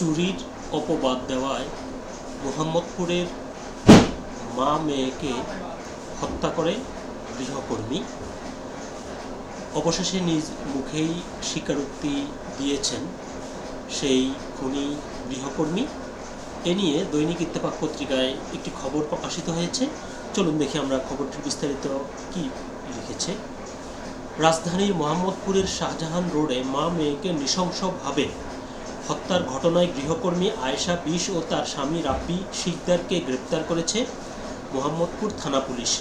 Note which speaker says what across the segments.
Speaker 1: চুরির অপবাদ দেওয়ায় মোহাম্মদপুরের মা মেয়েকে হত্যা করে গৃহকর্মী অবশেষে নিজ মুখেই স্বীকারোক্তি দিয়েছেন সেই খুনি গৃহকর্মী। এ নিয়ে দৈনিক ইত্তেফাক পত্রিকায় একটি খবর প্রকাশিত হয়েছে। চলুন দেখি আমরা খবরটির বিস্তারিত কি লিখেছে। রাজধানীর মোহাম্মদপুরের শাহজাহান রোডে মা মেয়েকে নৃশংসভাবে হত্যার ঘটনায় গৃহকর্মী আয়েশা বিশ ও তার স্বামী রাব্বি শিকদারকে গ্রেপ্তার করেছে মোহাম্মদপুর থানা পুলিশ।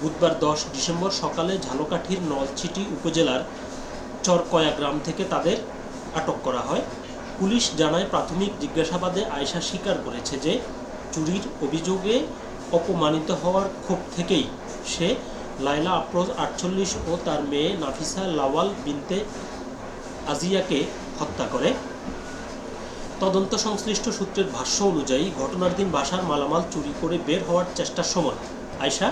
Speaker 1: বুধবার দশ ডিসেম্বর সকালে ঝালকাঠির নলছিটি উপজেলার চরকয়া গ্রাম থেকে তাদের আটক করা হয়। পুলিশ জানায়, প্রাথমিক জিজ্ঞাসাবাদে আয়েশা স্বীকার করেছে যে, চুরির অভিযোগে অপমানিত হওয়ার ক্ষোভ থেকেই সে লাইলা আফরোজ আটচল্লিশ ও তার মেয়ে নাফিসা লাওয়াল বিনতে আজিয়াকে হত্যা করে। তদন্ত সংশ্লিষ্ট সূত্রের ভাষ্য অনুযায়ী ঘটনার দিন বাসার মালামাল চুরি করে বের হওয়ার চেষ্টার সময় আয়শা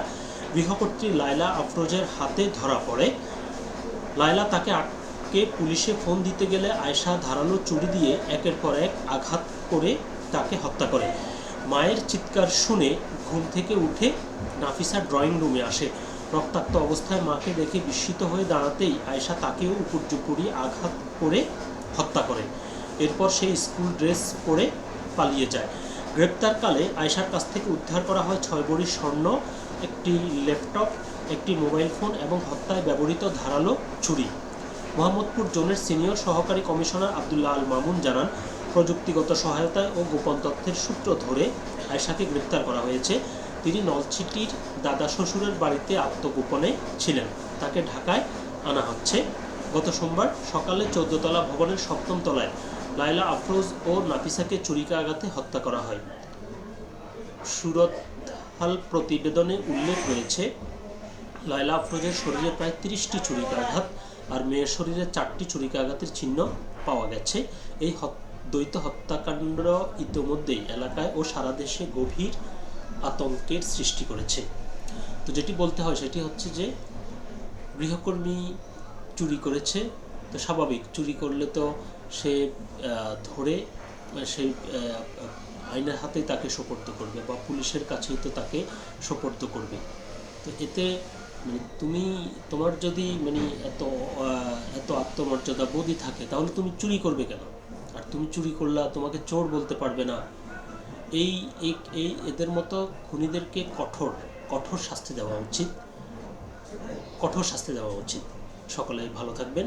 Speaker 1: গৃহকর্ত্রী লায়লা আফরোজের হাতে ধরা পড়ে। লায়লা তাকে আটকে পুলিশে ফোন দিতে গেলে আয়শা ধারালো চুরি দিয়ে একের পর এক আঘাত করে তাকে হত্যা করে। মায়ের চিৎকার শুনে ঘুম থেকে উঠে নাফিসা ড্রয়িং রুমে আসে। রক্তাক্ত অবস্থায় মাকে দেখে বিস্মিত হয়ে দাঁড়াতেই আয়শা তাকেও উপর্যুপুরি আঘাত করে হত্যা করে। এরপর সে স্কুল ড্রেস পরে পালিয়ে যায়। গ্রেপ্তারকালে আয়শার কাছ থেকে উদ্ধার করা হয় ছয় বড়ি স্বর্ণ, একটি ল্যাপটপ, একটি মোবাইল ফোন এবং হত্যায় ব্যবহৃত ধারালো ছুরি। মোহাম্মদপুর জোনের সিনিয়র সহকারী কমিশনার আবদুল্লাহ আল মামুন জানান, প্রযুক্তিগত সহায়তায় ও গোপন তথ্যের সূত্র ধরে আয়শাকে গ্রেপ্তার করা হয়েছে। তিনি নলছিটির দাদা শ্বশুরের বাড়িতে আত্মগোপনে ছিলেন। তাকে ঢাকায় আনা হচ্ছে। গত সোমবার সকালে চৌদ্দতলা ভবনের সপ্তম তলায় লায়লা আফরোজ ও নাফিসাকে চুরিকাঘাতে হত্যা করা হয়। সুরতহাল প্রতিবেদনে উল্লেখ রয়েছে, লায়লা আফরোজের শরীরে প্রায় তিরিশটি ছুরিকাঘাত আর মেয়ের শরীরে চারটি ছুরিকাঘাতের চিহ্ন পাওয়া গেছে। এই দ্বৈত হত্যাকাণ্ড ইতোমধ্যেই এলাকায় ও সারা দেশে গভীর আতঙ্কের সৃষ্টি করেছে। তো যেটি বলতে হয় সেটি হচ্ছে যে, গৃহকর্মী চুরি করেছে তো স্বাভাবিক, চুরি করলে তো সে ধরে সেই আইনের হাতেই তাকে সোপর্দ করবে বা পুলিশের কাছেই তো তাকে সোপর্দ করবে। তো এতে মানে তুমি, তোমার যদি মানে এত এত আত্মমর্যাদা বোধই থাকে, তাহলে তুমি চুরি করবে কেন? আর তুমি চুরি করলা তোমাকে চোর বলতে পারবে না। এই এই এদের মতো খুনিদেরকে কঠোর কঠোর শাস্তি দেওয়া উচিত। কঠোর শাস্তি দেওয়া উচিত। সকলে ভালো থাকবেন।